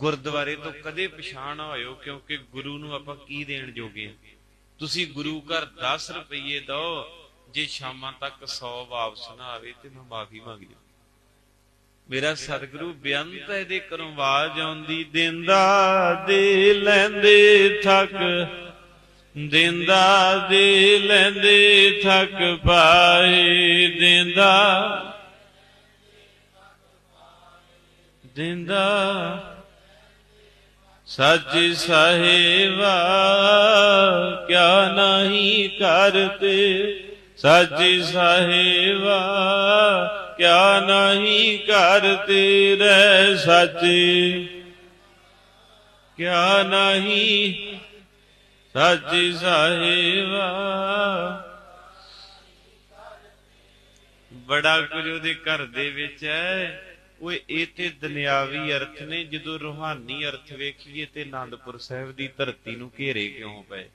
ਗੁਰਦੁਆਰੇ ਤੋਂ ਕਦੇ ਪਛਾਣ ਨਾ ਹੋਇਓ, ਕਿਉਂਕਿ ਗੁਰੂ ਨੂੰ ਆਪਾਂ ਕੀ ਦੇਣ ਜੋਗੇ ਆ? ਤੁਸੀਂ ਗੁਰੂ ਘਰ 10 ਰੁਪਏ ਦਿਓ, ਜੇ ਸ਼ਾਮਾਂ ਤੱਕ 100 ਵਾਪਸ ਨਾ ਆਵੇ ਤੇ ਮੈਂ ਮਾਫੀ ਮੰਗ ਮੇਰਾ ਸਤਿਗੁਰੂ ਬੇਅੰਤ ਇਹਦੇ ਘਰੋਂ ਆਵਾਜ਼ ਆਉਂਦੀ, ਦਿੰਦਾ ਦੇ ਲੈਂਦੇ ਥੱਕ, ਦਿੰਦਾ ਦੇ ਲੈਂਦੇ ਥੱਕ ਪਾਏ ਦਿੰਦਾ ਦਿੰਦਾ ਸੱਚ ਸਾਹਿਬਾ ਕਿਆ ਨਹੀਂ ਕਰਤੇ? ਸੱਚ ਸਾਹਿਬਾ ਕਿਆ ਨਹੀਂ ਕਰਤੇ ਰਹਿ ਸੱਚ? ਕਿਆ ਨਹੀਂ? ਸੱਚ ਸਾਹਿਬਾ ਬੜਾ ਕੁਝ ਉਹਦੇ ਘਰ ਦੇ ਵਿੱਚ ਹੈ। ਉਹ ਇਹ ਤੇ ਦੁਨਿਆਵੀ ਅਰਥ ਨੇ, ਜਦੋਂ ਰੂਹਾਨੀ ਅਰਥ ਵੇਖੀਏ ਤੇ ਆਨੰਦਪੁਰ ਸਾਹਿਬ ਦੀ ਧਰਤੀ ਨੂੰ ਘੇਰੇ ਕਿਉਂ ਪਏ?